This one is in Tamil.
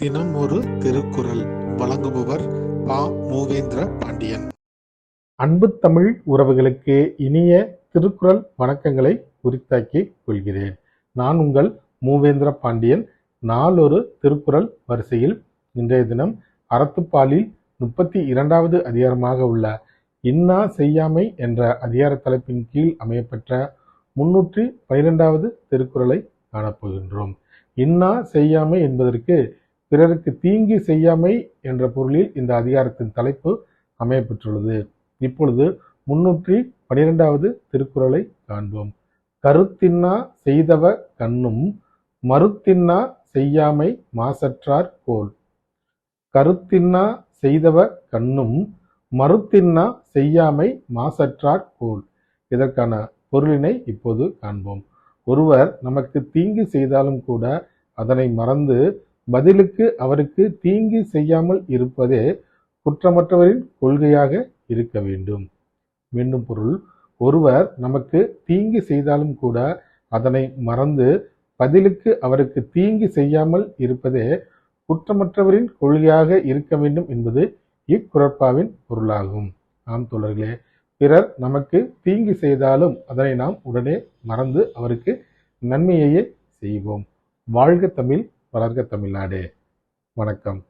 தினம் ஒரு திருக்குறள் வழங்குபவர் பா. மூவேந்திர பாண்டியன். அன்பு தமிழ் உறவுகளுக்கு இனிய திருக்குறள் வணக்கங்களை குறித்தாக்கிக் கொள்கிறேன். நான் உங்கள் மூவேந்திர பாண்டியன். நாளொரு திருக்குறள் வரிசையில் இன்றைய தினம் அறத்துப்பாலில் முப்பத்தி இரண்டாவது அதிகாரமாக உள்ள இன்னா செய்யாமை என்ற அதிகார தலைப்பின் கீழ் அமையப்பெற்ற முன்னூற்றி பனிரெண்டாவது திருக்குறளை காணப்போகின்றோம். இன்னா செய்யாமை என்பதற்கு பிறருக்கு தீங்கு செய்யாமை என்ற பொருளில் இந்த அதிகாரத்தின் தலைப்பு அமையப்பெற்றுள்ளது. இப்பொழுது முன்னூற்றி பனிரெண்டாவது திருக்குறளை காண்போம். கருத்தின்னா செய்தவ கண்ணும் மறுத்தின்னா செய்யாமை மாசற்றார் கோல் கருத்தின்னா செய்தவ கண்ணும் மறுத்தின்னா செய்யாமை மாசற்றார் கோல் இதற்கான பொருளினை இப்போது காண்போம். ஒருவர் நமக்கு தீங்கு செய்தாலும் கூட அதனை மறந்து பதிலுக்கு அவருக்கு தீங்கு செய்யாமல் இருப்பதே குற்றமற்றவரின் கொள்கையாக இருக்க வேண்டும். மீண்டும் பொருள் ஒருவர் நமக்கு தீங்கு செய்தாலும் கூட அதனை மறந்து பதிலுக்கு அவருக்கு தீங்கு செய்யாமல் இருப்பதே குற்றமற்றவரின் கொள்கையாக இருக்க வேண்டும் என்பது இக்குறப்பாவின் பொருளாகும். ஆம் தோழர்களே பிறர் நமக்கு தீங்கு செய்தாலும் அதனை நாம் உடனே மறந்து அவருக்கு நன்மையையே செய்வோம். வாழ்க தமிழ் வளர்க தமிழ்நாடு. வணக்கம்.